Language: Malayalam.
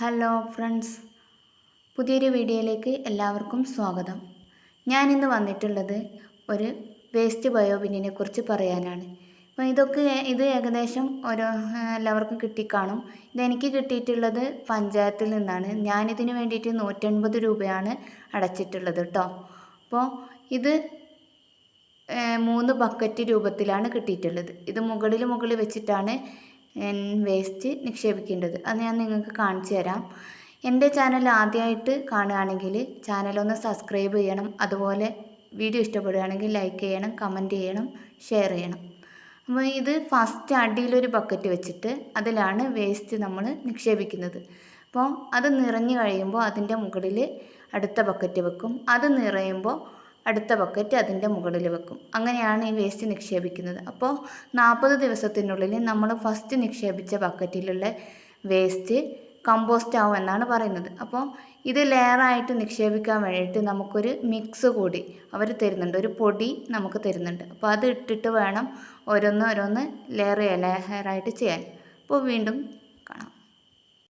Hello friends. പുതിയൊരു വീഡിയോയിലേക്ക് എല്ലാവർക്കും സ്വാഗതം. ഞാനിന്ന് വന്നിട്ടുള്ളത് ഒരു വേസ്റ്റ് ബയോബിന്നിനെ കുറിച്ച് പറയാനാണ്. അപ്പോൾ ഇതൊക്കെ ഇത് ഏകദേശം ഓരോ എല്ലാവർക്കും കിട്ടിക്കാണും. ഇതെനിക്ക് കിട്ടിയിട്ടുള്ളത് പഞ്ചായത്തിൽ നിന്നാണ്. ഞാനിതിന് വേണ്ടിയിട്ട് നൂറ്റൻപത് രൂപയാണ് അടച്ചിട്ടുള്ളത് കേട്ടോ അപ്പോൾ ഇത് മൂന്ന് ബക്കറ്റ് രൂപത്തിലാണ് കിട്ടിയിട്ടുള്ളത്. ഇത് മുകളിൽ മുകളിൽ വെച്ചിട്ടാണ് വേസ്റ്റ് നിക്ഷേപിക്കേണ്ടത്. അത് ഞാൻ നിങ്ങൾക്ക് കാണിച്ചു തരാം. എന്റെ ചാനൽ ആദ്യമായിട്ട് കാണുകയാണെങ്കിൽ ചാനലൊന്ന് സബ്സ്ക്രൈബ് ചെയ്യണം. അതുപോലെ വീഡിയോ ഇഷ്ടപ്പെടുകയാണെങ്കിൽ ലൈക്ക് ചെയ്യണം കമന്റ് ചെയ്യണം ഷെയർ ചെയ്യണം. അപ്പോൾ ഇത് ഫസ്റ്റ് അടിയിലൊരു ബക്കറ്റ് വെച്ചിട്ട് അതിലാണ് വേസ്റ്റ് നമ്മൾ നിക്ഷേപിക്കുന്നത്. അപ്പോൾ അത് നിറഞ്ഞു കഴിയുമ്പോൾ അതിന്റെ മുകളിൽ അടുത്ത ബക്കറ്റ് വെക്കും. അത് നിറയുമ്പോൾ അടുത്ത ബക്കറ്റ് അതിന്റെ മുകളിൽ വെക്കും. അങ്ങനെയാണ് ഈ വേസ്റ്റ് നിക്ഷേപിക്കുന്നത്. അപ്പോൾ നാൽപ്പത് ദിവസത്തിനുള്ളിൽ നമ്മൾ ഫസ്റ്റ് നിക്ഷേപിച്ച ബക്കറ്റിലുള്ള വേസ്റ്റ് കമ്പോസ്റ്റ് ആവും എന്നാണ് പറയുന്നത്. അപ്പോൾ ഇത് ലെയറായിട്ട് നിക്ഷേപിക്കാൻ വേണ്ടിയിട്ട് നമുക്കൊരു മിക്സ് കൂടി അവർ തരുന്നുണ്ട്. ഒരു പൊടി നമുക്ക് തരുന്നുണ്ട്. അപ്പോൾ അത് ഇട്ടിട്ട് വേണം ഓരോന്ന് ഓരോന്ന് ലെയർ ലെയറായിട്ട് ചെയ്യാൻ. അപ്പോൾ വീണ്ടും